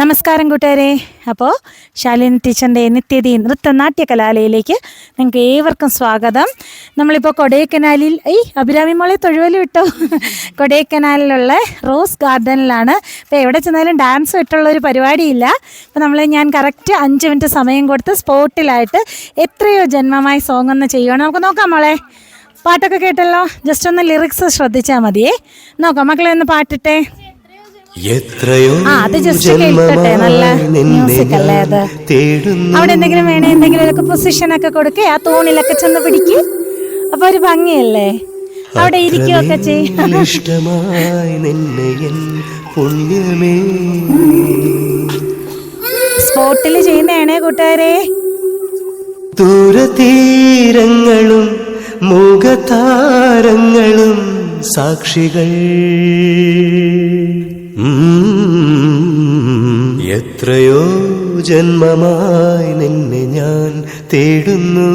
നമസ്കാരം കൂട്ടുകാരെ. അപ്പോൾ ശാലിനി ടീച്ചറിന്റെ നിത്യതി നൃത്തനാട്യ കലാലയയിലേക്ക് നിങ്ങൾക്ക് ഏവർക്കും സ്വാഗതം. നമ്മളിപ്പോൾ കൊടൈക്കനാലിൽ ഈ അഭിരാമി മോളെ തൊഴുവൽ വിട്ടോ? കൊടൈക്കനാലിലുള്ള റോസ് ഗാർഡനിലാണ്. അപ്പോൾ എവിടെ ചെന്നാലും ഡാൻസ് വിട്ടുള്ള ഒരു പരിപാടിയില്ല. അപ്പോൾ നമ്മൾ ഞാൻ കറക്റ്റ് അഞ്ച് മിനിറ്റ് സമയം കൊടുത്ത് സ്പോട്ടിലായിട്ട് എത്രയോ ജന്മമായി സോങ് ഒന്ന് ചെയ്യുവാണ്. നമുക്ക് നോക്കാം മോളെ. പാട്ടൊക്കെ കേട്ടല്ലോ? ജസ്റ്റ് ഒന്ന് ലിറിക്സ് ശ്രദ്ധിച്ചാൽ മതിയേ. നോക്കാം മക്കളെ ഒന്ന് പാട്ടിട്ടെ. എത്രയോ ആ, അത് just കേൾക്കട്ടെ. നല്ല അല്ലേ അത്? ഞാൻ അവിടെ എന്തെങ്കിലും വേണേ എന്തെങ്കിലുമൊക്കെ പൊസിഷൻ ഒക്കെ കൊടുക്കേ ആ തൂണിലൊക്കെ ചെന്ന് പിടിക്ക്. അപ്പൊ ഒരു ഭംഗിയല്ലേ? അവിടെ ഇരിക്കുകയൊക്കെ ചെയ്യും സ്പോട്ടിൽ ചെയ്യുന്നതാണേ കൂട്ടുകാരെ? ദൂരതീരങ്ങളും മുഖതാരങ്ങളും സാക്ഷികൾ. എത്രയോ ജന്മമായി നിന്നെ ഞാൻ തേടുന്നു.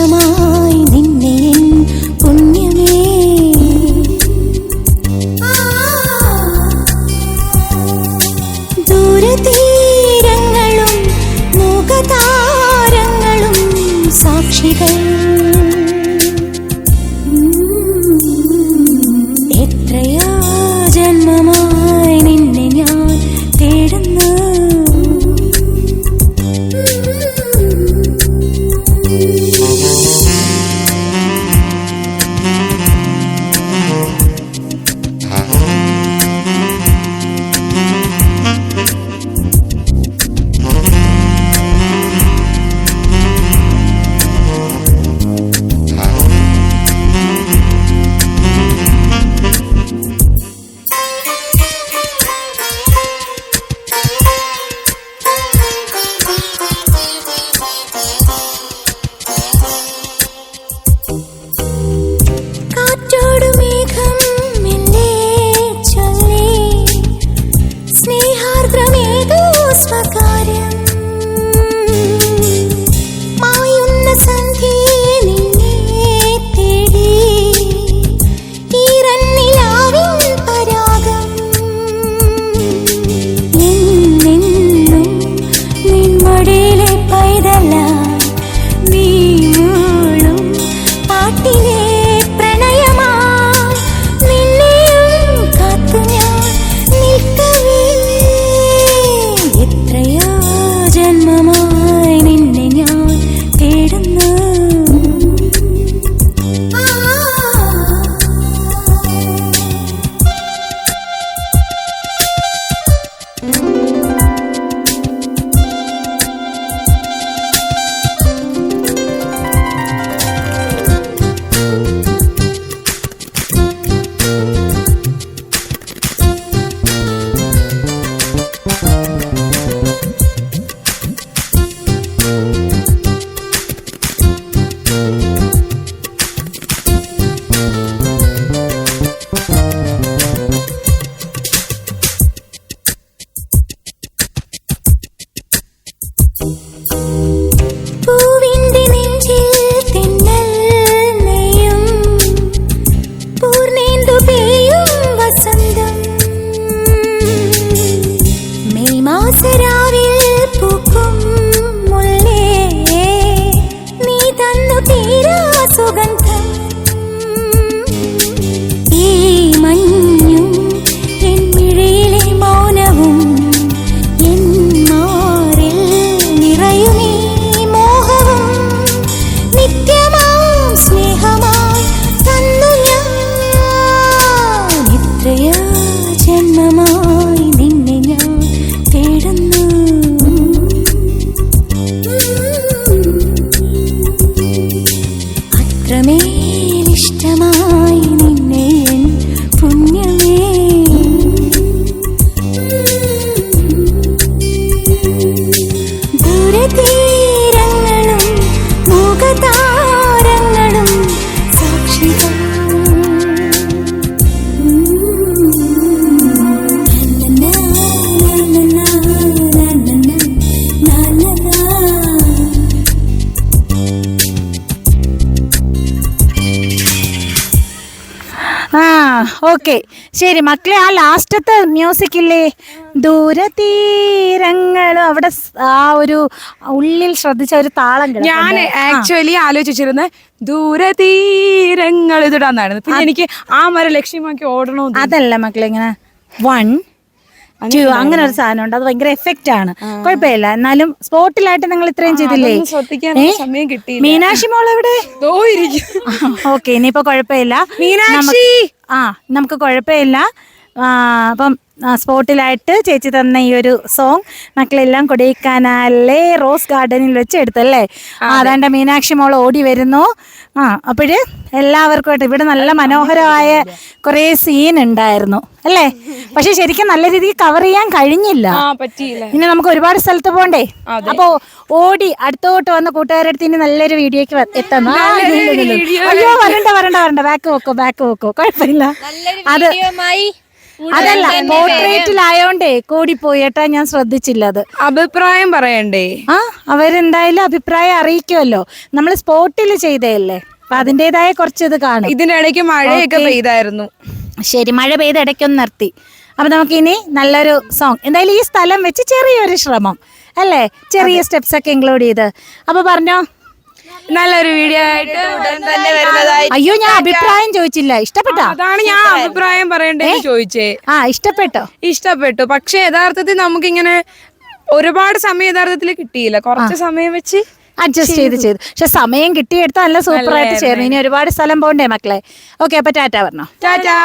వర్షమా ആ ഓക്കെ. ശരി മക്കളെ ആ ലാസ്റ്റത്തെ മ്യൂസിക് ഇല്ലേ? ദൂരതീരങ്ങളും. അവിടെ ആ ഒരു ഉള്ളിൽ ശ്രദ്ധിച്ച ഒരു താളം. ഞാൻ ആക്ച്വലി ആലോചിച്ചിരുന്ന ദൂരതീരങ്ങൾ ഇതിടാന്നായിരുന്നു. പിന്നെ എനിക്ക് ആ മരം ലക്ഷ്യമാക്കി ഓടണോ അതല്ല മക്കളെ ഇങ്ങനെ വൺ ടു അങ്ങനെ ഒരു സാധനം ഉണ്ട് അത് ഭയങ്കര എഫക്റ്റ് ആണ്. കുഴപ്പമില്ല. എന്നാലും സ്പോട്ടിലായിട്ട് നിങ്ങൾ ഇത്രയും ചെയ്തില്ലേ. മീനാക്ഷി മോൾ എവിടെ? ഓക്കെ ഇനിയിപ്പോ കുഴപ്പമില്ല. മീനാക്ഷി! ആ നമുക്ക് കുഴപ്പമില്ല. അപ്പം സ്പോട്ടിലായിട്ട് ചേച്ചി തന്ന ഈ ഒരു സോങ് മക്കളെല്ലാം കൊടൈക്കനാലിലെ റോസ് ഗാർഡനിൽ വെച്ച് എടുത്തല്ലേ? അതാണ്ട് മീനാക്ഷി മോൾ ഓടി വരുന്നു. ആ അപ്പോഴ് എല്ലാവർക്കും ആയിട്ട് ഇവിടെ നല്ല മനോഹരമായ കുറേ സീൻ ഉണ്ടായിരുന്നു അല്ലേ? പക്ഷെ ശരിക്കും നല്ല രീതിക്ക് കവർ ചെയ്യാൻ കഴിഞ്ഞില്ല. ഇനി നമുക്ക് ഒരുപാട് സ്ഥലത്ത് പോകണ്ടേ അപ്പൊ ഓടി അടുത്തോട്ട് വന്ന കൂട്ടുകാരടുത്ത് ഇനി നല്ലൊരു വീഡിയോക്ക് എത്തുന്നു. അയ്യോ വരണ്ട വരണ്ട വരണ്ട. ബാക്ക് വെക്കോ ബാക്ക് വെക്കോ. കുഴപ്പമില്ല. അത് അതല്ല പോർട്രേറ്റിലായോണ്ടേ കൂടി ഏട്ടാ ഞാൻ ശ്രദ്ധിച്ചില്ല അത്. അഭിപ്രായം പറയണ്ടേ? ആ അവരെന്തായാലും അഭിപ്രായം അറിയിക്കുമല്ലോ നമ്മൾ സ്പോട്ടിൽ ചെയ്തതല്ലേ? അപ്പൊ അതിന്റെതായ കുറച്ച് ഇത് കാണും. ഇതിനിടയ്ക്ക് മഴയൊക്കെ പെയ്തായിരുന്നു. ശരി മഴ പെയ്ത് ഇടയ്ക്കൊന്ന് നിർത്തി. അപ്പൊ നമുക്കിനി നല്ലൊരു സോങ് എന്തായാലും ഈ സ്ഥലം വെച്ച് ചെറിയൊരു ശ്രമം. അല്ലേ? ചെറിയ സ്റ്റെപ്സ് ഒക്കെ ഇൻക്ലൂഡ് ചെയ്ത്. അപ്പൊ പറഞ്ഞോ? നല്ലൊരു വീഡിയോ ആയിട്ട് ഉടൻ തന്നെ വരുന്നതായി അയ്യോ ഞാൻ അഭിപ്രായം ചോദിച്ചില്ല. ഇഷ്ടപ്പെട്ടോ? അതാണ് ഞാൻ അഭിപ്രായം പറയണ്ടേ ചോദിച്ചേ. ആ ഇഷ്ടപ്പെട്ടോ? ഇഷ്ടപ്പെട്ടു. പക്ഷെ യഥാർത്ഥത്തിൽ നമുക്കിങ്ങനെ ഒരുപാട് സമയം യഥാർത്ഥത്തിൽ കിട്ടിയില്ല. കുറച്ച് സമയം വെച്ച് അഡ്ജസ്റ്റ് ചെയ്ത്. ചെയ്തു പക്ഷെ സമയം കിട്ടിയെടുത്താൽ നല്ല സൂപ്പർ ആയിട്ട് ചേർന്നു. ഇനി ഒരുപാട് സ്ഥലം പോകണ്ടേ മക്കളെ? ഓക്കെ അപ്പൊ ടാറ്റ പറഞ്ഞോ. ടാറ്റാ.